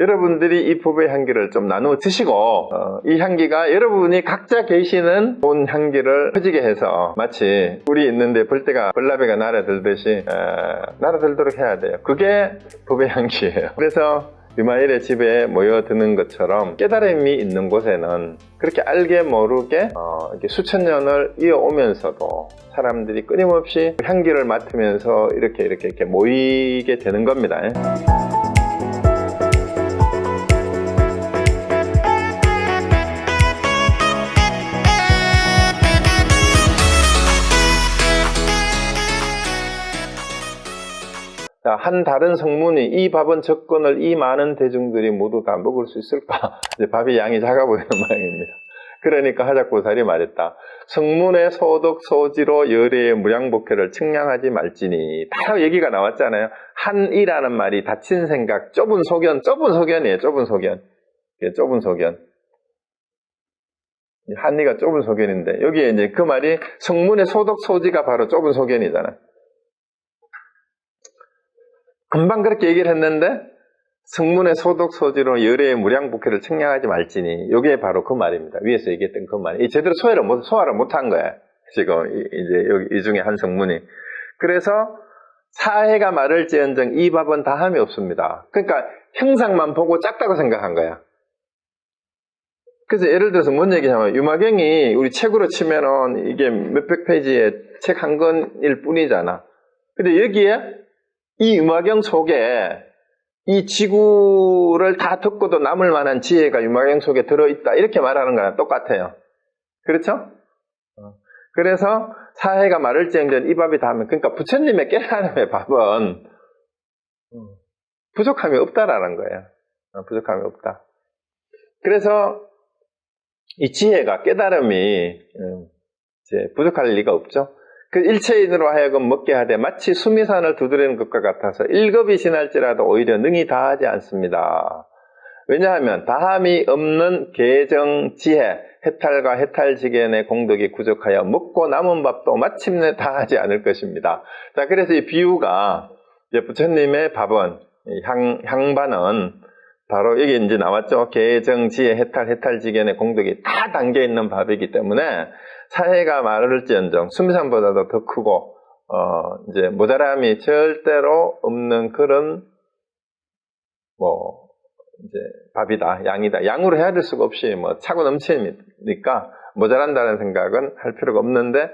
여러분들이 이 법의 향기를 좀 나누어 드시고 어, 이 향기가 여러분이 각자 계시는 본 향기를 퍼지게 해서 마치 불이 있는데 벌떼가 벌나베가 날아들듯이 어, 날아들도록 해야 돼요. 그게 법의 향기예요. 그래서 유마일의 집에 모여드는 것처럼 깨달음이 있는 곳에는 그렇게 알게 모르게 어, 수천 년을 이어오면서도 사람들이 끊임없이 향기를 맡으면서 이렇게 이렇게 이렇게 모이게 되는 겁니다. 한 다른 성문이 이 밥은 접근을 이 많은 대중들이 모두 다 먹을 수 있을까? 이제 밥이 양이 작아 보이는 모양입니다. 그러니까 하작보살이 말했다. 성문의 소득 소지로 열애의 무량복회를 측량하지 말지니 다 얘기가 나왔잖아요. 한이라는 말이 닫힌 생각, 좁은 소견, 좁은 소견이에요. 좁은 소견. 이게 좁은 소견. 한이가 좁은 소견인데 여기에 이제 그 말이 성문의 소득 소지가 바로 좁은 소견이잖아. 금방 그렇게 얘기를 했는데 성문의 소득 소지로 열애의 무량복회를 측량하지 말지니 이게 바로 그 말입니다. 위에서 얘기했던 그 말. 이 제대로 소화를 못 소화를 못한 거야. 지금 이- 이제 여기 이 중에 한 성문이. 그래서 사해가 말을지언정 이 밥은 다함이 없습니다. 그러니까 형상만 보고 작다고 생각한 거야. 그래서 예를 들어서 뭔 얘기냐면 유마경이 우리 책으로 치면은 이게 몇백 페이지의 책 한 권일 뿐이잖아. 근데 여기에 이 유마경 속에 이 지구를 다 듣고도 남을 만한 지혜가 유마경 속에 들어있다. 이렇게 말하는 거랑 똑같아요. 그렇죠? 어. 그래서 사회가 말을지언정 이 밥이 다하면 그러니까 부처님의 깨달음의 밥은 부족함이 없다라는 거예요. 어, 부족함이 없다. 그래서 이 지혜가 깨달음이 음, 이제 부족할 리가 없죠. 그 일체인으로 하여금 먹게 하되 마치 수미산을 두드리는 것과 같아서 일급이 지날지라도 오히려 능히 다하지 않습니다. 왜냐하면 다함이 없는 계정 지혜, 해탈과 해탈지견의 공덕이 부족하여 먹고 남은 밥도 마침내 다하지 않을 것입니다. 자, 그래서 이 비유가 이제 부처님의 밥은 이 향, 향반은 바로 여기 이제 나왔죠. 계정, 지혜, 해탈, 해탈지견의 공덕이 다 담겨 있는 밥이기 때문에 사회가 말을지언정 수미산보다도 더 크고 어 이제 모자람이 절대로 없는 그런 뭐 이제 밥이다 양이다 양으로 해야 될 수가 없이 뭐 차고 넘치니까 모자란다는 생각은 할 필요가 없는데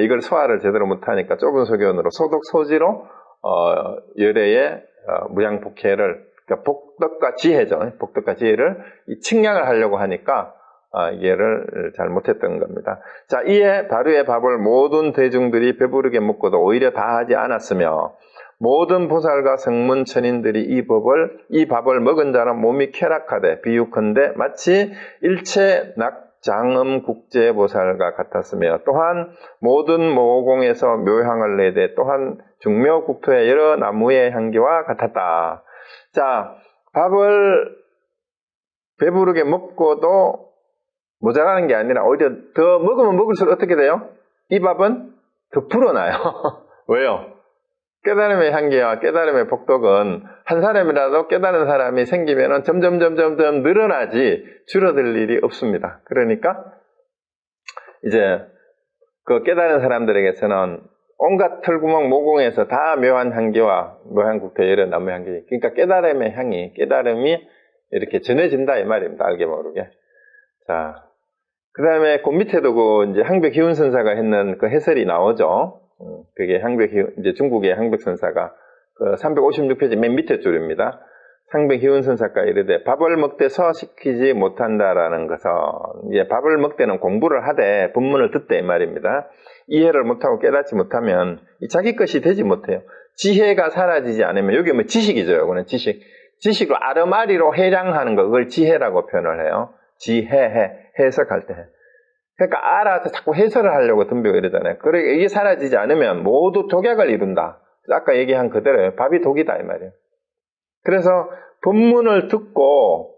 이걸 소화를 제대로 못하니까 좁은 소견으로 소독 소지로 어 열애의 어, 무양복회를 그러니까 복덕과 지혜죠. 복덕과 지혜를 이 측량을 하려고 하니까 아, 이해를 잘 못했던 겁니다. 자, 이에 바르의 밥을 모든 대중들이 배부르게 먹고도 오히려 다 하지 않았으며 모든 보살과 성문 천인들이 이 법을 이 밥을 먹은 자는 몸이 쾌락하되 비유컨대 마치 일체 낙장음 국제 보살과 같았으며 또한 모든 모공에서 묘향을 내되 또한 중묘 국토의 여러 나무의 향기와 같았다. 자, 밥을 배부르게 먹고도 모자라는 게 아니라 오히려 더 먹으면 먹을수록 어떻게 돼요? 이 밥은 더 불어나요. 왜요? 깨달음의 향기와 깨달음의 복덕은 한 사람이라도 깨달은 사람이 생기면 점점 점점 점 늘어나지 줄어들 일이 없습니다. 그러니까 이제 그 깨달은 사람들에게서는 온갖 털구멍 모공에서 다 묘한 향기와 묘한 국토 여러 나무 향기 그러니까 깨달음의 향이 깨달음이 이렇게 전해진다 이 말입니다. 알게 모르게. 자, 그 다음에 그 밑에도 그 이제 항백 희운 선사가 했는 그 해설이 나오죠. 음, 그게 항백 이제 중국의 항백 선사가 그 356페이지 맨 밑에 줄입니다. 상백 희운 선사가 이르되 밥을 먹되 소화시키지 못한다라는 것은 이제 밥을 먹되는 공부를 하되 본문을 듣되 이 말입니다. 이해를 못하고 깨닫지 못하면 이 자기 것이 되지 못해요. 지혜가 사라지지 않으면 여기 뭐 지식이죠. 이거는 지식. 지식을 아르마리로 해량하는 거 그걸 지혜라고 표현을 해요. 지혜해 해석할 때. 그러니까 알아서 자꾸 해설을 하려고 덤비고 이러잖아요. 그래 이게 사라지지 않으면 모두 독약을 이룬다. 아까 얘기한 그대로예요. 밥이 독이다 이 말이에요. 그래서 본문을 듣고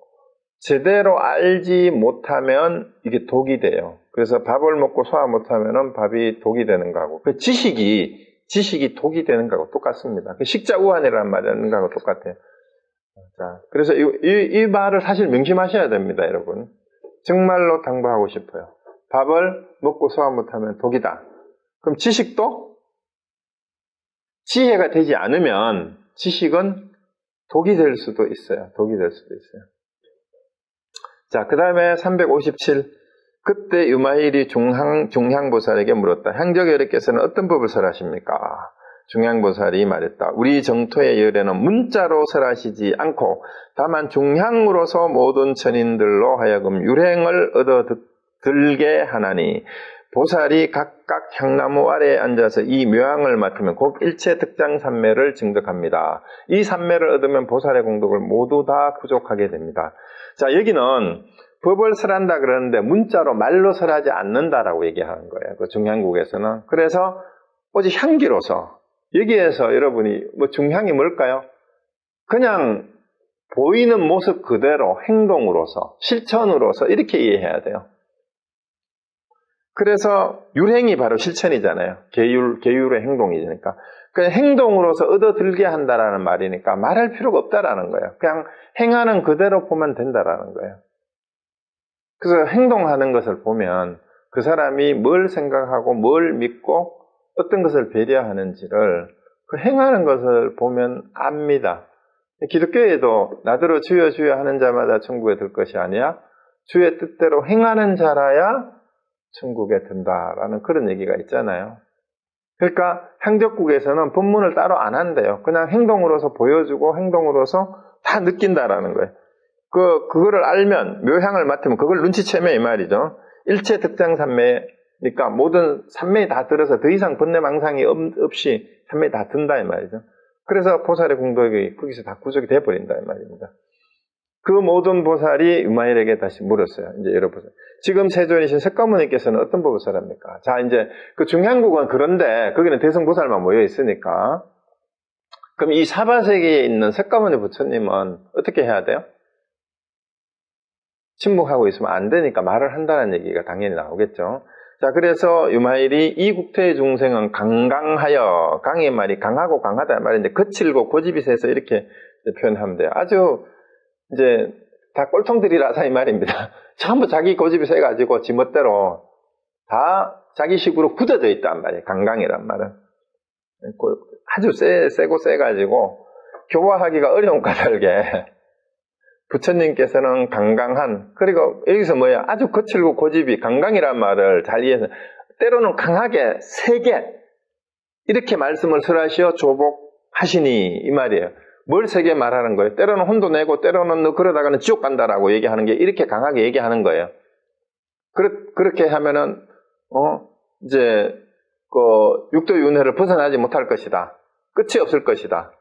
제대로 알지 못하면 이게 독이 돼요. 그래서 밥을 먹고 소화 못하면은 밥이 독이 되는 거하고 그 지식이 지식이 독이 되는 거하고 똑같습니다. 그 식자 우환이라는 말하는 거하고 똑같아요. 자, 그래서 이, 이, 이 말을 사실 명심하셔야 됩니다, 여러분. 정말로 당부하고 싶어요. 밥을 먹고 소화 못하면 독이다. 그럼 지식도 지혜가 되지 않으면 지식은 독이 될 수도 있어요. 독이 될 수도 있어요. 자, 그 다음에 357. 그때 유마일이 중향, 중향보살에게 물었다. 향적여리께서는 어떤 법을 설하십니까? 중향보살이 말했다. 우리 정토의 열에는 문자로 설하시지 않고 다만 중향으로서 모든 천인들로 하여금 유행을 얻어 들게 하나니 보살이 각각 향나무 아래에 앉아서 이 묘향을 맡으면 곧 일체 득장 삼매를 증득합니다. 이 삼매를 얻으면 보살의 공덕을 모두 다 부족하게 됩니다. 자 여기는 법을 설한다 그러는데 문자로 말로 설하지 않는다라고 얘기하는 거예요. 그 중향국에서는. 그래서 오직 향기로서 여기에서 여러분이 뭐 중향이 뭘까요? 그냥 보이는 모습 그대로 행동으로서 실천으로서 이렇게 이해해야 돼요. 그래서 율행이 바로 실천이잖아요. 계율, 계율의 행동이니까. 그 행동으로서 얻어들게 한다라는 말이니까 말할 필요가 없다라는 거예요. 그냥 행하는 그대로 보면 된다라는 거예요. 그래서 행동하는 것을 보면 그 사람이 뭘 생각하고 뭘 믿고 어떤 것을 배려하는지를 그 행하는 것을 보면 압니다. 기독교에도 나더러 주여 주여 하는 자마다 천국에 들 것이 아니야. 주의 뜻대로 행하는 자라야 천국에 든다라는 그런 얘기가 있잖아요. 그러니까 행적국에서는 본문을 따로 안 한대요. 그냥 행동으로서 보여주고 행동으로서 다 느낀다라는 거예요. 그, 그거를 알면, 묘향을 맡으면 그걸 눈치채면 이 말이죠. 일체 득장 삼매 니까 모든 삼매에 다 들어서 더 이상 번뇌망상이 없이 삼매에 다 든다 이 말이죠. 그래서 보살의 공덕이 거기서 다 구속이 돼버린다 이 말입니다. 그 모든 보살이 유마일에게 다시 물었어요. 이제 여러분. 지금 세존이신 석가모니께서는 어떤 설합니까? 자, 이제 그 중향국은 그런데 거기는 대성보살만 모여 있으니까 그럼 이 사바세계에 있는 석가모니 부처님은 어떻게 해야 돼요? 침묵하고 있으면 안 되니까 말을 한다는 얘기가 당연히 나오겠죠. 자, 그래서 유마일이 이 국토의 중생은 강강하여, 강의 말이 강하고 강하다 말인데 거칠고 고집이 세서 이렇게 표현하면 돼요. 아주 이제 다 꼴통들이라서 이 말입니다. 전부 자기 고집이 세가지고 지멋대로 다 자기 식으로 굳어져 있단 말이에요. 강강이란 말은. 아주 세, 세고 세가지고 교화하기가 어려운 까닭에 부처님께서는 강강한 그리고 여기서 뭐야 아주 거칠고 고집이 강강이란 말을 잘 이해해서 때로는 강하게 세게 이렇게 말씀을 설하시어 조복하시니 이 말이에요. 뭘 세게 말하는 거예요? 때로는 혼도 내고 때로는 너 그러다가는 지옥 간다라고 얘기하는 게 이렇게 강하게 얘기하는 거예요. 그렇, 그렇게 하면은 어 이제 그 육도 윤회를 벗어나지 못할 것이다. 끝이 없을 것이다.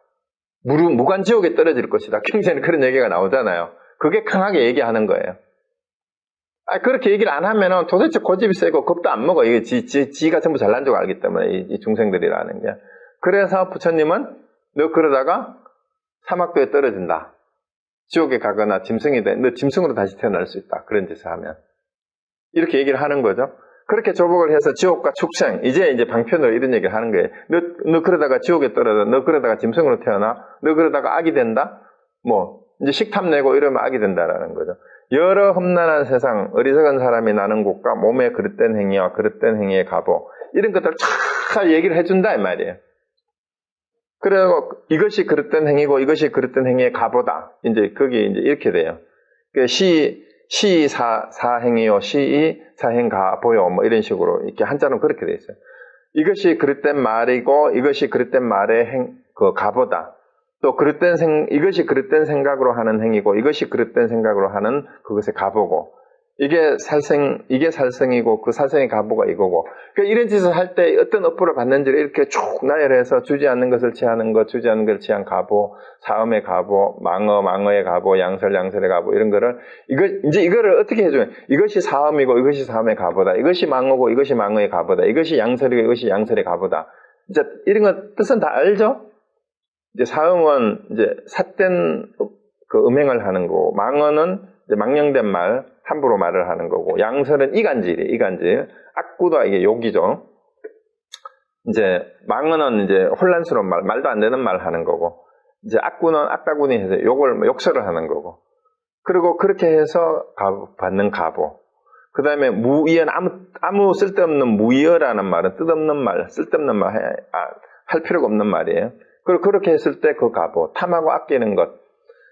무루, 무관 지옥에 떨어질 것이다. 경전에 그런 얘기가 나오잖아요. 그게 강하게 얘기하는 거예요. 아, 그렇게 얘기를 안 하면은 도대체 고집이 세고 겁도 안 먹어. 이게 지, 지, 지가 전부 잘난 줄 알기 때문에, 이, 이 중생들이라는 게. 그래서 부처님은 너 그러다가 사막도에 떨어진다. 지옥에 가거나 짐승이 돼. 너 짐승으로 다시 태어날 수 있다. 그런 짓을 하면. 이렇게 얘기를 하는 거죠. 그렇게 조복을 해서 지옥과 축생, 이제 이제 방편으로 이런 얘기를 하는 거예요. 너, 너 그러다가 지옥에 떨어져. 너 그러다가 짐승으로 태어나. 너 그러다가 악이 된다? 뭐, 이제 식탐 내고 이러면 악이 된다라는 거죠. 여러 험난한 세상, 어리석은 사람이 나는 곳과 몸에 그릇된 행위와 그릇된 행위의 가보, 이런 것들을 잘 얘기를 해준다, 이 말이에요. 그리고 이것이 그릇된 행위고 이것이 그릇된 행위의 가보다. 이제 그게 이제 이렇게 돼요. 그 시, 시 사, 사행이요, 시이 사행가 보요, 뭐 이런 식으로 이렇게 한자는 그렇게 돼 있어요. 이것이 그릇된 말이고 이것이 그릇된 말의 행, 그 가보다. 또 그릇된 생, 이것이 그릇된 생각으로 하는 행위고 이것이 그릇된 생각으로 하는 그것의 가보고 이게 살생, 이게 살생이고 그 살생의 가보가 이거고. 그러니까 이런 짓을 할 때 어떤 업보를 받는지를 이렇게 쭉 나열해서 주지 않는 것을 취하는 것, 주지 않는 것을 취한 가보, 사음의 가보, 망어, 망어의 가보, 양설, 양설의 가보, 이런 거를, 이거, 이제 이거를 어떻게 해줘요? 이것이 사음이고 이것이 사음의 가보다. 이것이 망어고 이것이 망어의 가보다. 이것이 양설이고 이것이 양설의 가보다. 이제 이런 것 뜻은 다 알죠? 이제 사음은 이제 삿된 그 음행을 하는 거고, 망어는 이제 망령된 말, 함부로 말을 하는 거고 양설은 이간질이 이간질 악구도 이게 욕이죠. 이제 망언은 이제 혼란스러운 말, 말도 안 되는 말 하는 거고 이제 악군은 악다군이 해서 욕을 뭐 욕설을 하는 거고. 그리고 그렇게 해서 가- 받는 가보. 그 다음에 무이연 아무 아무 쓸데없는 무이어라는 말은 뜻없는 말, 쓸데없는 말 해- 아, 할 필요가 없는 말이에요. 그리고 그렇게 했을 때 그 가보, 탐하고 아끼는 것.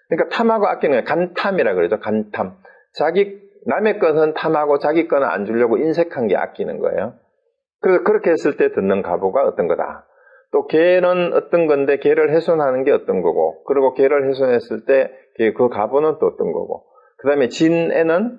그러니까 탐하고 아끼는 게 간탐이라 그러죠. 간탐. 자기 남의 것은 탐하고 자기 거는 안 주려고 인색한 게 아끼는 거예요. 그래서 그렇게 했을 때 듣는 가보가 어떤 거다. 또 개는 어떤 건데 개를 훼손하는 게 어떤 거고, 그리고 개를 훼손했을 때 그 가보는 또 어떤 거고. 그 다음에 진애는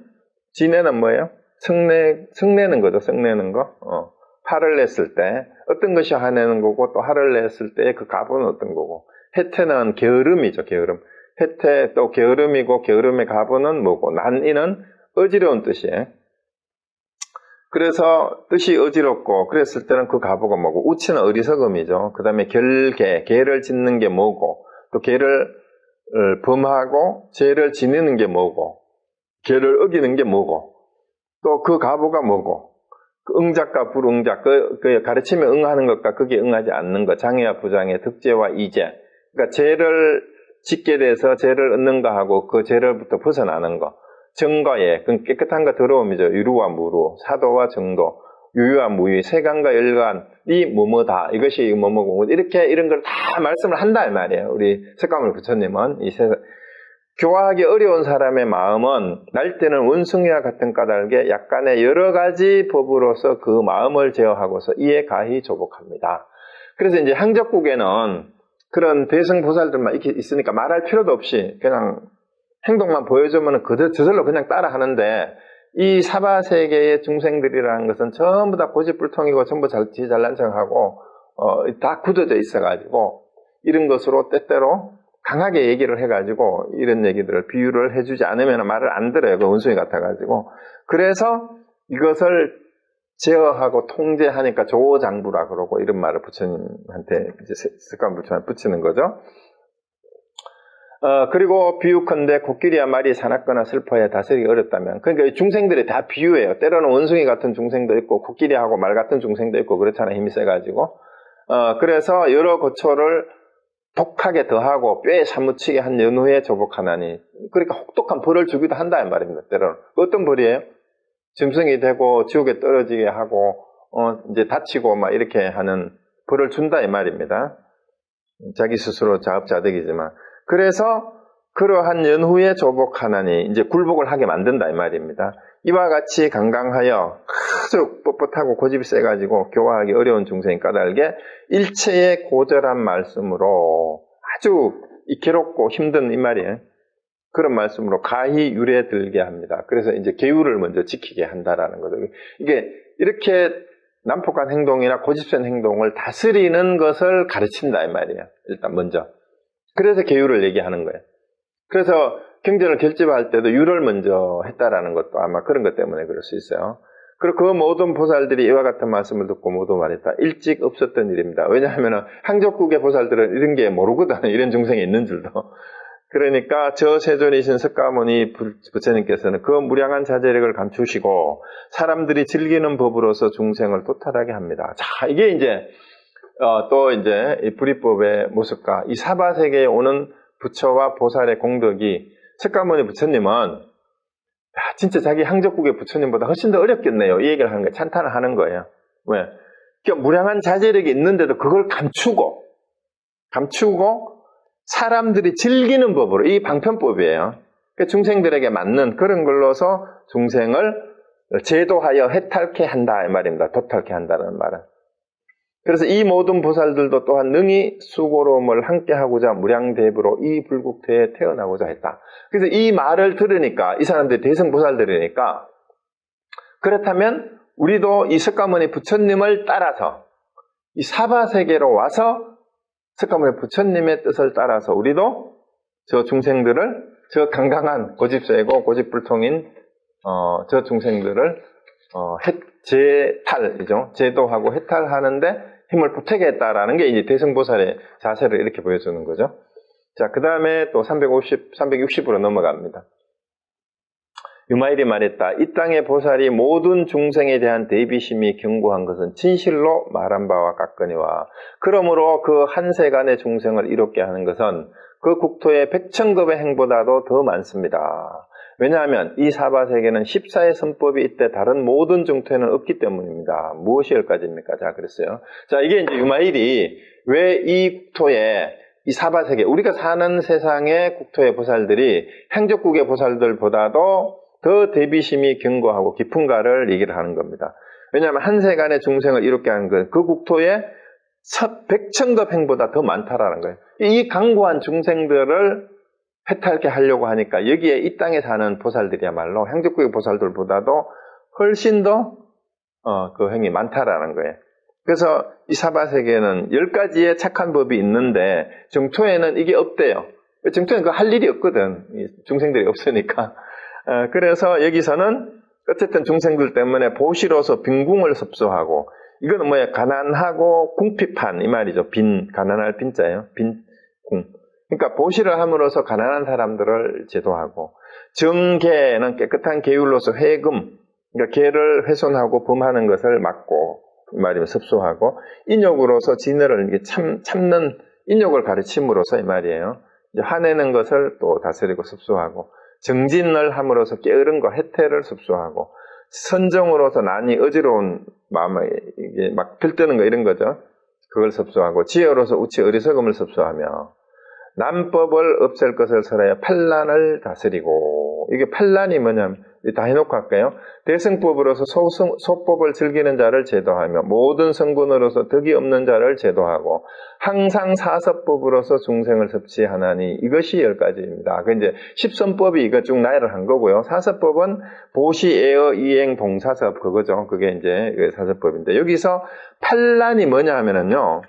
진애는 뭐예요? 성내 성내는 거죠. 성내는 거. 어. 화를 냈을 때 어떤 것이 화내는 거고 또 화를 냈을 때 그 가보는 어떤 거고. 해태는 게으름이죠. 게으름. 해태 또 게으름이고 게으름의 가보는 뭐고? 난이는 어지러운 뜻이에요. 그래서 뜻이 어지럽고 그랬을 때는 그 가보가 뭐고? 우치는 어리석음이죠. 그 다음에 결계, 개를 짓는 게 뭐고? 또 개를 어, 범하고 죄를 지니는 게 뭐고? 개를 어기는 게 뭐고? 또 그 가보가 뭐고? 그 응작과 불응작 그, 그 가르치면 응하는 것과 그게 응하지 않는 것. 장애와 부장애 득죄와 이죄 그러니까 죄를 짓게 돼서 죄를 얻는 거하고 그 죄를부터 벗어나는 거 정과예, 그 깨끗한 거 더러움이죠. 유루와 무루, 사도와 정도, 유유와 무유, 세간과 열간이 뭐뭐다. 이것이 뭐뭐고 이렇게 이런 걸 다 말씀을 한다 이 말이에요. 우리 석가모니 부처님은 이 세상 교화하기 어려운 사람의 마음은 날 때는 원숭이와 같은 까닭에 약간의 여러 가지 법으로서 그 마음을 제어하고서 이에 가히 조복합니다. 그래서 이제 항적국에는 그런 대승보살들만 이렇게 있으니까 말할 필요도 없이 그냥 행동만 보여주면 그저, 저절로 그냥 따라 하는데 이 사바 세계의 중생들이라는 것은 전부 다 고집불통이고 전부 잘, 지 잘난 척하고 어, 다 굳어져 있어가지고 이런 것으로 때때로 강하게 얘기를 해가지고 이런 얘기들을 비유를 해주지 않으면 말을 안 들어요. 그 원숭이 같아가지고. 그래서 이것을 제어하고 통제하니까 조장부라 그러고 이런 말을 부처님한테 이제 습관 부처님 붙이는 거죠. 어, 그리고 비유컨대 코끼리야 말이 사납거나 슬퍼야 다스리기 어렵다면 그러니까 중생들이 다 비유예요. 때로는 원숭이 같은 중생도 있고 코끼리하고 말 같은 중생도 있고 그렇잖아요. 힘이 세가지고. 어, 그래서 여러 고초를 독하게 더하고 뼈에 사무치게 한 연후에 조복하나니 그러니까 혹독한 벌을 주기도 한다 이 말입니다. 때로는 어떤 벌이에요? 짐승이 되고 지옥에 떨어지게 하고 어, 이제 다치고 막 이렇게 하는 벌을 준다 이 말입니다. 자기 스스로 자업자득이지만 그래서 그러한 연후에 조복하나니 이제 굴복을 하게 만든다 이 말입니다. 이와 같이 강강하여 아주 뻣뻣하고 고집이 세가지고 교화하기 어려운 중생이 까닭에 일체의 고절한 말씀으로 아주 괴롭고 힘든 이 말이에요. 그런 말씀으로 가히 유래 들게 합니다. 그래서 이제 계율을 먼저 지키게 한다라는 거죠. 이게 이렇게 난폭한 행동이나 고집센 행동을 다스리는 것을 가르친다 이 말이에요. 일단 먼저. 그래서 계율을 얘기하는 거예요. 그래서 경전을 결집할 때도 유를 먼저 했다라는 것도 아마 그런 것 때문에 그럴 수 있어요. 그리고 그 모든 보살들이 이와 같은 말씀을 듣고 모두 말했다. 일찍 없었던 일입니다. 왜냐하면 항적국의 보살들은 이런 게 모르거든. 이런 중생이 있는 줄도. 그러니까 저 세존이신 석가모니 부처님께서는 그 무량한 자제력을 감추시고 사람들이 즐기는 법으로서 중생을 도탈하게 합니다. 자, 이게 이제 어, 또 이제 이 불이법의 모습과 이 사바 세계에 오는 부처와 보살의 공덕이 석가모니 부처님은 야, 진짜 자기 항적국의 부처님보다 훨씬 더 어렵겠네요. 이 얘기를 하는 거예요. 찬탄을 하는 거예요. 왜? 그러니까 무량한 자제력이 있는데도 그걸 감추고 감추고 사람들이 즐기는 법으로 이 방편법이에요. 그러니까 중생들에게 맞는 그런 걸로서 중생을 제도하여 해탈케 한다 이 말입니다. 도탈케 한다는 말은. 그래서 이 모든 보살들도 또한 능히 수고로움을 함께 하고자 무량대부로 이 불국태에 태어나고자 했다. 그래서 이 말을 들으니까 이 사람들이 대승 보살들이니까 그렇다면 우리도 이 석가모니 부처님을 따라서 이 사바 세계로 와서 석가모니 부처님의 뜻을 따라서 우리도 저 중생들을 저 강강한 고집세고 고집불통인 어, 저 중생들을 어, 해, 제탈이죠. 제도하고 해탈하는데 힘을 보태겠다라는 게 이제 대승보살의 자세를 이렇게 보여주는 거죠. 자, 그 다음에 또 350, 360으로 넘어갑니다. 유마일이 말했다. 이 땅의 보살이 모든 중생에 대한 대비심이 견고한 것은 진실로 말한 바와 같거니와 그러므로 그 한 세간의 중생을 이롭게 하는 것은 그 국토의 백천급의 행보다도 더 많습니다. 왜냐하면 이 사바세계는 14의 선법이 이때 다른 모든 정토에는 없기 때문입니다. 무엇이 열까지입니까? 자, 그랬어요. 자, 이게 이제 유마일이 왜 이 국토에 이 사바세계, 우리가 사는 세상의 국토의 보살들이 행적국의 보살들보다도 더 대비심이 견고하고 깊은가를 얘기를 하는 겁니다. 왜냐하면 한 세간의 중생을 이롭게 것, 그 국토에 백천급 행보다 더 많다라는 거예요. 이 강고한 중생들을 해탈케 하려고 하니까 여기에 이 땅에 사는 보살들이야말로 행적국의 보살들보다도 훨씬 더, 어, 그 행이 많다라는 거예요. 그래서 이 사바세계는 열 가지의 착한 법이 있는데 정토에는 이게 없대요. 정토에는 그 할 일이 없거든. 중생들이 없으니까. 어, 그래서 여기서는 어쨌든 중생들 때문에 보시로서 빈궁을 섭소하고 이거는 뭐야 가난하고 궁핍한 이 말이죠. 빈 가난할 빈자예요. 빈궁. 그러니까 보시를 함으로써 가난한 사람들을 제도하고 정계는 깨끗한 계율로서 회금 그러니까 계를 훼손하고 범하는 것을 막고 이 말이면 섭소하고 인욕으로서 진해를 참 참는 인욕을 가르침으로써 이 말이에요. 이제 화내는 것을 또 다스리고 섭소하고 정진을 함으로써 게으른 거 해태를 섭소하고 선정으로서 난이 어지러운 마음을 이게 막 들뜨는 거 이런 거죠. 그걸 섭소하고 지혜로서 우치 어리석음을 섭소하며 남법을 없앨 것을 설하여 판란을 다스리고 이게 판란이 뭐냐면 다 해놓고 할까요? 대승법으로서 소승, 소법을 즐기는 자를 제도하며 모든 성분으로서 덕이 없는 자를 제도하고 항상 사서법으로서 중생을 섭취하나니 이것이 열 가지입니다. 그 이제 십선법이 이거 쭉 나열을 한 거고요. 사서법은 보시, 애어, 이행, 봉사섭 그거죠. 그게 이제 그 사서법인데 여기서 판란이 뭐냐 하면은요.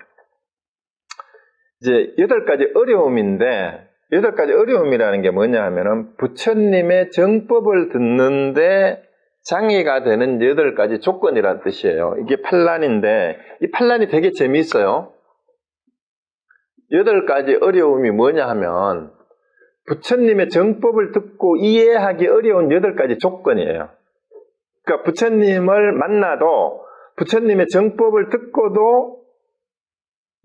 이제 여덟 가지 어려움인데 여덟 가지 어려움이라는 게 뭐냐 하면은 부처님의 정법을 듣는데 장애가 되는 여덟 가지 조건이라는 뜻이에요. 이게 판란인데 이 판란이 되게 재미있어요. 여덟 가지 어려움이 뭐냐 하면 부처님의 정법을 듣고 이해하기 어려운 여덟 가지 조건이에요. 그러니까 부처님을 만나도 부처님의 정법을 듣고도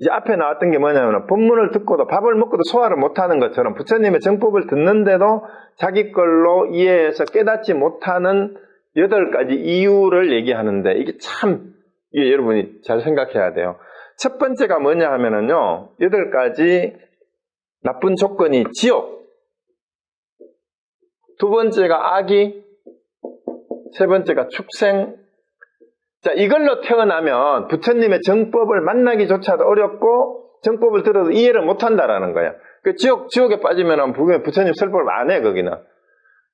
이제 앞에 나왔던 게 뭐냐면 본문을 듣고도 밥을 먹고도 소화를 못하는 것처럼 부처님의 정법을 듣는데도 자기 걸로 이해해서 깨닫지 못하는 여덟 가지 이유를 얘기하는데 이게 참 이게 여러분이 잘 생각해야 돼요. 첫 번째가 뭐냐 하면은요 여덟 가지 나쁜 조건이 지옥, 두 번째가 악이, 세 번째가 축생, 자, 이걸로 태어나면 부처님의 정법을 만나기조차도 어렵고 정법을 들어도 이해를 못한다라는 거야. 그 지옥, 지옥에 빠지면 부처님 설법을 안 해, 거기는.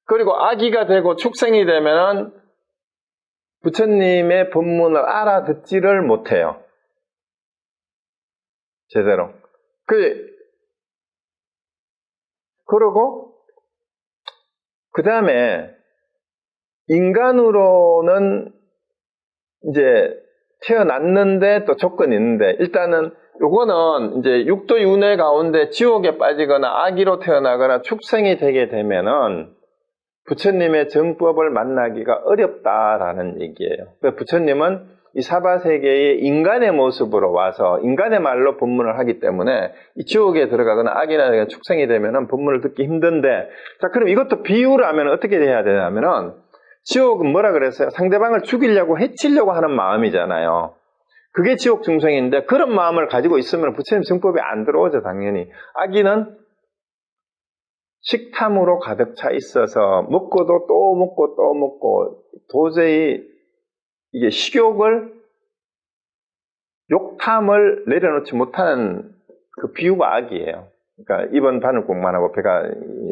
그리고 아기가 되고 축생이 되면은 부처님의 법문을 알아듣지를 못해요. 제대로. 그, 그러고, 그 다음에, 인간으로는 이제 태어났는데 또 조건이 있는데 일단은 요거는 이제 육도 윤회 가운데 지옥에 빠지거나 아기로 태어나거나 축생이 되게 되면은 부처님의 정법을 만나기가 어렵다라는 얘기예요. 부처님은 이 사바 세계의 인간의 모습으로 와서 인간의 말로 법문을 하기 때문에 이 지옥에 들어가거나 악이나 축생이 되면은 법문을 듣기 힘든데 자 그럼 이것도 비유를 하면 어떻게 해야 되냐면은 지옥은 뭐라 그랬어요? 상대방을 죽이려고 해치려고 하는 마음이잖아요. 그게 지옥 중생인데 그런 마음을 가지고 있으면 부처님 정법이 안 들어오죠, 당연히. 아기는 식탐으로 가득 차 있어서 먹고도 또 먹고 또 먹고 도저히 이게 식욕을 욕탐을 내려놓지 못하는 그 비유가 악이에요. 그러니까 입은 바늘국만 하고 배가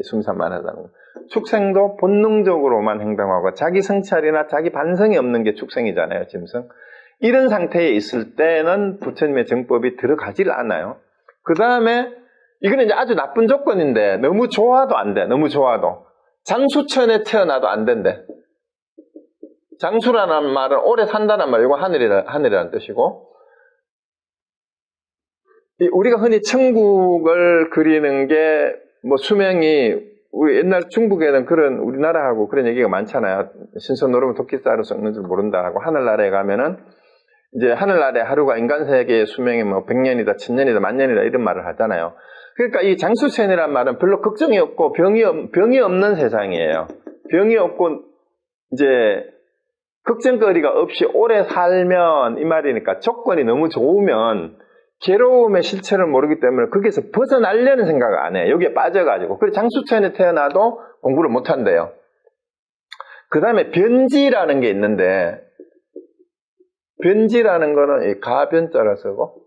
숨산만 하다는 거. 축생도 본능적으로만 행동하고 자기 성찰이나 자기 반성이 없는 게 축생이잖아요, 짐승. 이런 상태에 있을 때는 부처님의 정법이 들어가질 않아요. 그 다음에 이거는 이제 아주 나쁜 조건인데 너무 좋아도 안 돼. 너무 좋아도. 장수천에 태어나도 안 된대. 장수라는 말은 오래 산다는 말, 이거 하늘이라, 하늘이라는 뜻이고. 우리가 흔히 천국을 그리는 게 뭐 수명이 우리 옛날 중국에는 그런 우리나라하고 그런 얘기가 많잖아요. 신선 노르면 토끼살을 썩는 줄 모른다라고 하늘나라에 가면은 이제 하늘나라의 하루가 인간 세계의 수명이 뭐 100년이다, 1000년이다, 만년이다 이런 말을 하잖아요. 그러니까 이 장수천이란 말은 별로 걱정이 없고 병이, 없- 병이 없는 세상이에요. 병이 없고 이제 걱정거리가 없이 오래 살면 이 말이니까 조건이 너무 좋으면 괴로움의 실체를 모르기 때문에 거기서 벗어나려는 생각을 안 해. 여기에 빠져가지고. 그래서 장수천에 태어나도 공부를 못 한대요. 그 다음에 변지라는 게 있는데, 변지라는 거는 이 가변자라 쓰고,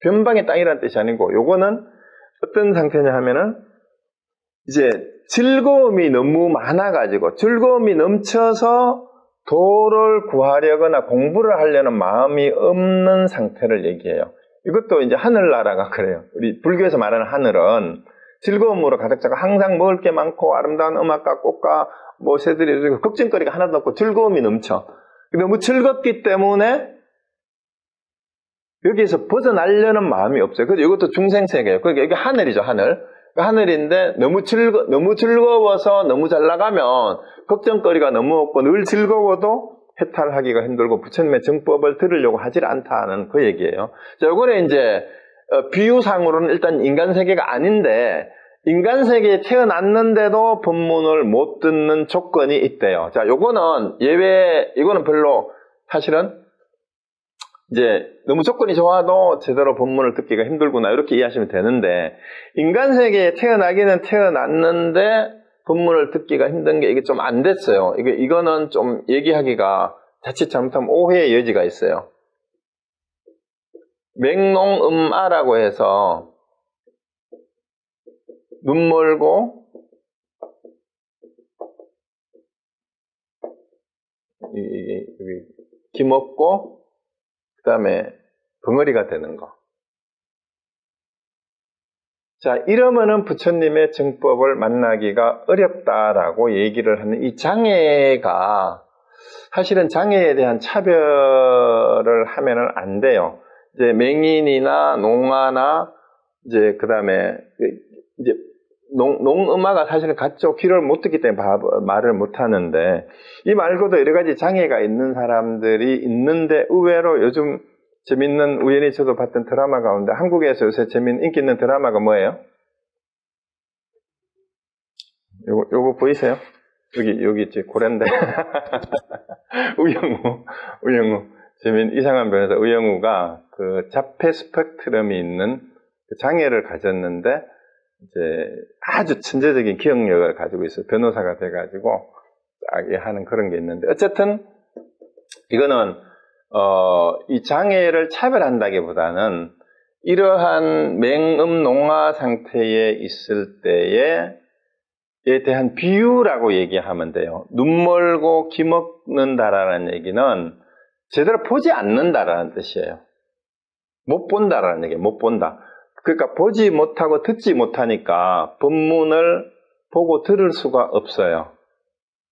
변방의 땅이라는 뜻이 아니고, 요거는 어떤 상태냐 하면은, 이제 즐거움이 너무 많아가지고, 즐거움이 넘쳐서 도를 구하려거나 공부를 하려는 마음이 없는 상태를 얘기해요. 이것도 이제 하늘나라가 그래요. 우리 불교에서 말하는 하늘은 즐거움으로 가득 차고 항상 먹을 게 많고 아름다운 음악과 꽃과 뭐 새들이 걱정거리가 하나도 없고 즐거움이 넘쳐. 너무 즐겁기 때문에 여기에서 벗어나려는 마음이 없어요. 그래서 이것도 중생세계예요. 그러니까 여기 하늘이죠, 하늘. 그 하늘인데 너무 즐거 너무 즐거워서 너무 잘 나가면 걱정거리가 너무 없고 늘 즐거워도 해탈하기가 힘들고 부처님의 정법을 들으려고 하질 않다는 그 얘기예요. 자, 요거는 이제 어, 비유상으로는 일단 인간 세계가 아닌데 인간 세계에 태어났는데도 법문을 못 듣는 조건이 있대요. 자, 요거는 예외 이거는 별로 사실은 이제 너무 조건이 좋아도 제대로 법문을 듣기가 힘들구나 이렇게 이해하시면 되는데 인간 세계에 태어나기는 태어났는데 법문을 듣기가 힘든 게 이게 좀 안 됐어요. 이게 이거는 좀 얘기하기가 자칫 잘못하면 오해의 여지가 있어요. 맹농음아라고 해서 눈 멀고 이, 이, 이, 기먹고 그 다음에 벙어리가 되는 거. 자, 이러면은 부처님의 정법을 만나기가 어렵다라고 얘기를 하는 이 장애가 사실은 장애에 대한 차별을 하면은 안 돼요. 이제 맹인이나 농아나 이제 그 다음에 이제 농, 농음아가 사실은 같죠. 귀를 못 듣기 때문에 말을 못 하는데 이 말고도 여러 가지 장애가 있는 사람들이 있는데 의외로 요즘 재밌는 우연히 저도 봤던 드라마 가운데 한국에서 요새 재밌는 인기 있는 드라마가 뭐예요? 요거, 요거 보이세요? 여기, 여기 있지, 고랜데. 우영우, 우영우. 재밌는 이상한 변호사 우영우가 그 자폐 스펙트럼이 있는 그 장애를 가졌는데 이제 아주 천재적인 기억력을 가지고 있어요. 변호사가 돼가지고 딱 하는 그런 게 있는데 어쨌든 이거는 어, 이 장애를 차별한다기보다는 이러한 맹음 농화 상태에 있을 때에 에 대한 비유라고 얘기하면 돼요. 눈 멀고 귀 먹는다라는 얘기는 제대로 보지 않는다라는 뜻이에요. 못 본다라는 얘기예요. 못 본다. 그러니까 보지 못하고 듣지 못하니까 법문을 보고 들을 수가 없어요.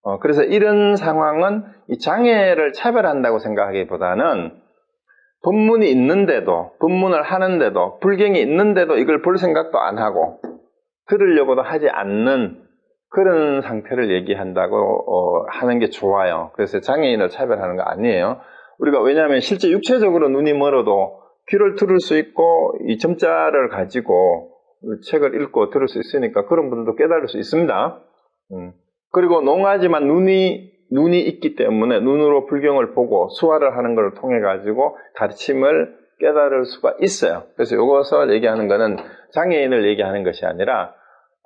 어, 그래서 이런 상황은 이 장애를 차별한다고 생각하기보다는 법문이 있는데도, 법문을 하는데도, 불경이 있는데도 이걸 볼 생각도 안 하고, 들으려고도 하지 않는 그런 상태를 얘기한다고 어, 하는 게 좋아요. 그래서 장애인을 차별하는 거 아니에요. 우리가 왜냐하면 실제 육체적으로 눈이 멀어도 귀를 들을 수 있고 이 점자를 가지고 책을 읽고 들을 수 있으니까 그런 분들도 깨달을 수 있습니다. 음. 그리고 농하지만 눈이 눈이 있기 때문에 눈으로 불경을 보고 수화를 하는 것을 통해 가지고 가르침을 깨달을 수가 있어요. 그래서 이것을 얘기하는 것은 장애인을 얘기하는 것이 아니라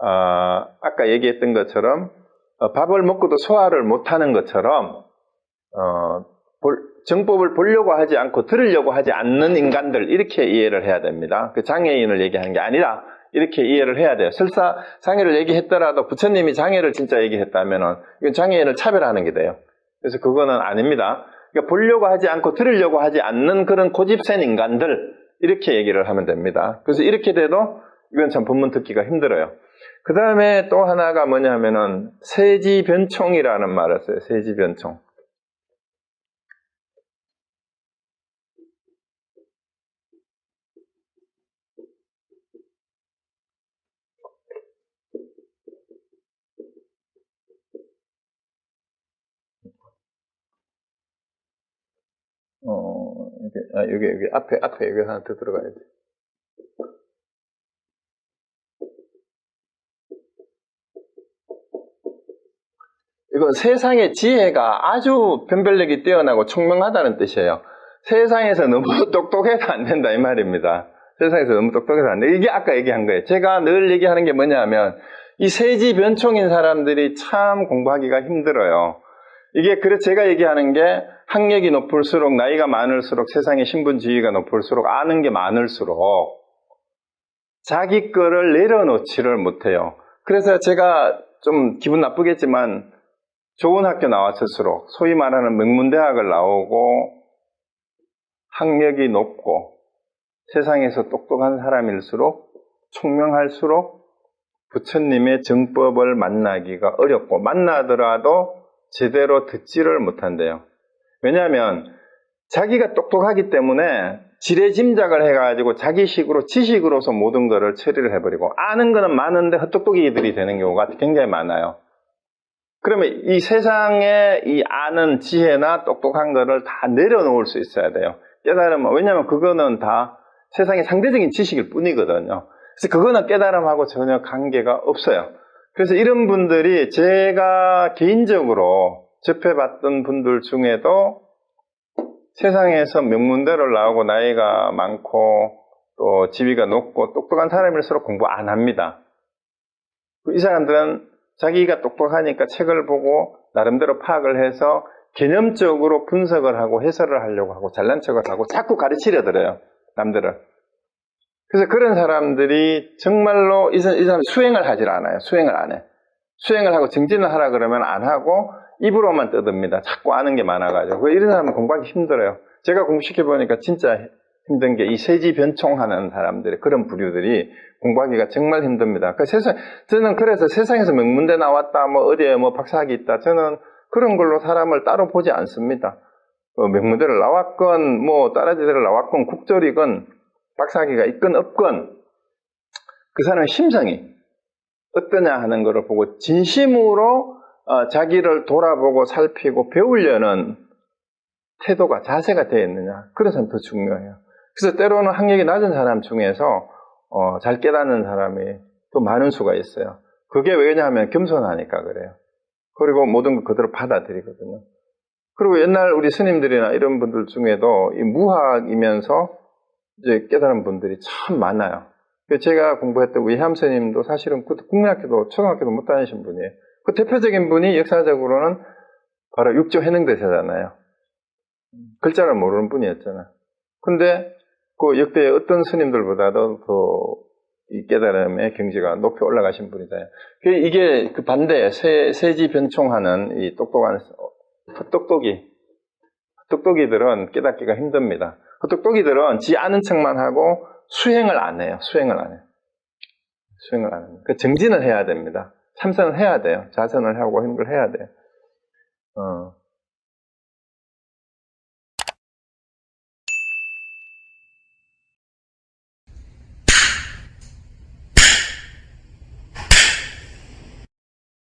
어, 아까 얘기했던 것처럼 어, 밥을 먹고도 소화를 못하는 것처럼 어, 볼, 정법을 보려고 하지 않고 들으려고 하지 않는 인간들 이렇게 이해를 해야 됩니다. 그 장애인을 얘기하는 게 아니라 이렇게 이해를 해야 돼요. 설사 장애를 얘기했더라도 부처님이 장애를 진짜 얘기했다면 이건 장애인을 차별하는 게 돼요. 그래서 그거는 아닙니다. 그러니까 보려고 하지 않고 들으려고 하지 않는 그런 고집센 인간들 이렇게 얘기를 하면 됩니다. 그래서 이렇게 돼도 이건 참 본문 듣기가 힘들어요. 그 다음에 또 하나가 뭐냐면은 세지변총이라는 말을 써요. 세지변총. 어, 여기, 아, 여기, 여기 앞에, 앞에 여기 하나 더 들어가야 돼. 이건 세상의 지혜가 아주 변별력이 뛰어나고 총명하다는 뜻이에요. 세상에서 너무 똑똑해서 안 된다 이 말입니다. 세상에서 너무 똑똑해서 안 돼. 이게 아까 얘기한 거예요. 제가 늘 얘기하는 게 뭐냐면 이 세지 변총인 사람들이 참 공부하기가 힘들어요. 이게 그래서 제가 얘기하는 게 학력이 높을수록 나이가 많을수록 세상의 신분 지위가 높을수록 아는 게 많을수록 자기 거를 내려놓지를 못해요. 그래서 제가 좀 기분 나쁘겠지만 좋은 학교 나왔을수록 소위 말하는 명문대학을 나오고 학력이 높고 세상에서 똑똑한 사람일수록 총명할수록 부처님의 정법을 만나기가 어렵고 만나더라도 제대로 듣지를 못한대요. 왜냐하면 자기가 똑똑하기 때문에 지레짐작을 해가지고 자기식으로 지식으로서 모든 것을 처리를 해버리고 아는 거는 많은데 헛똑똑이들이 되는 경우가 굉장히 많아요. 그러면 이 세상에 이 아는 지혜나 똑똑한 거를 다 내려놓을 수 있어야 돼요. 깨달으면 왜냐하면 그거는 다 세상의 상대적인 지식일 뿐이거든요. 그래서 그거는 깨달음하고 전혀 관계가 없어요. 그래서 이런 분들이 제가 개인적으로 접해봤던 분들 중에도 세상에서 명문대를 나오고 나이가 많고 또 지위가 높고 똑똑한 사람일수록 공부 안 합니다. 이 사람들은 자기가 똑똑하니까 책을 보고 나름대로 파악을 해서 개념적으로 분석을 하고 해설을 하려고 하고 잘난 척을 하고 자꾸 가르치려 들어요. 남들을. 그래서 그런 사람들이 정말로 이 사람 수행을 하질 않아요. 수행을 안 해. 수행을 하고 정진을 하라 그러면 안 하고 입으로만 떠듭니다. 자꾸 아는 게 많아가지고. 이런 사람은 공부하기 힘들어요. 제가 공부시켜보니까 진짜 힘든 게 이 세지 변총하는 사람들의 그런 부류들이 공부하기가 정말 힘듭니다. 그 세상, 저는 그래서 세상에서 명문대 나왔다, 뭐 어디에 뭐 박사학위 있다. 저는 그런 걸로 사람을 따로 보지 않습니다. 어, 명문대를 나왔건, 뭐 따라지대를 나왔건, 국절이건, 박사학위가 있건 없건, 그 사람의 심성이 어떠냐 하는 것을 보고 진심으로 어, 자기를 돌아보고 살피고 배우려는 태도가 자세가 되어 있느냐 사람 더 중요해요. 그래서 때로는 학력이 낮은 사람 중에서 어, 잘 깨닫는 사람이 또 많은 수가 있어요. 그게 왜냐하면 겸손하니까 그래요. 그리고 모든 걸 그대로 받아들이거든요. 그리고 옛날 우리 스님들이나 이런 분들 중에도 이 무학이면서 이제 깨달은 분들이 참 많아요. 제가 공부했던 우리 함 스님도 사실은 그 국민학교도 초등학교도 못 다니신 분이에요. 그 대표적인 분이 역사적으로는 바로 육조 해능 대사잖아요. 글자를 모르는 분이었잖아. 근데 그 역대 어떤 스님들보다도 더이 깨달음의 경지가 높이 올라가신 분이잖아요. 이게 그 반대, 세, 세지 변총하는 이 똑똑한, 똑똑이, 똑똑이들은 깨닫기가 힘듭니다. 그 똑똑이들은 지 아는 척만 하고 수행을 안 해요. 수행을 안 해요. 수행을 안 합니다. 그 정진을 해야 됩니다. 참선을 해야 돼요. 자선을 하고 힘을 해야 돼요. 어.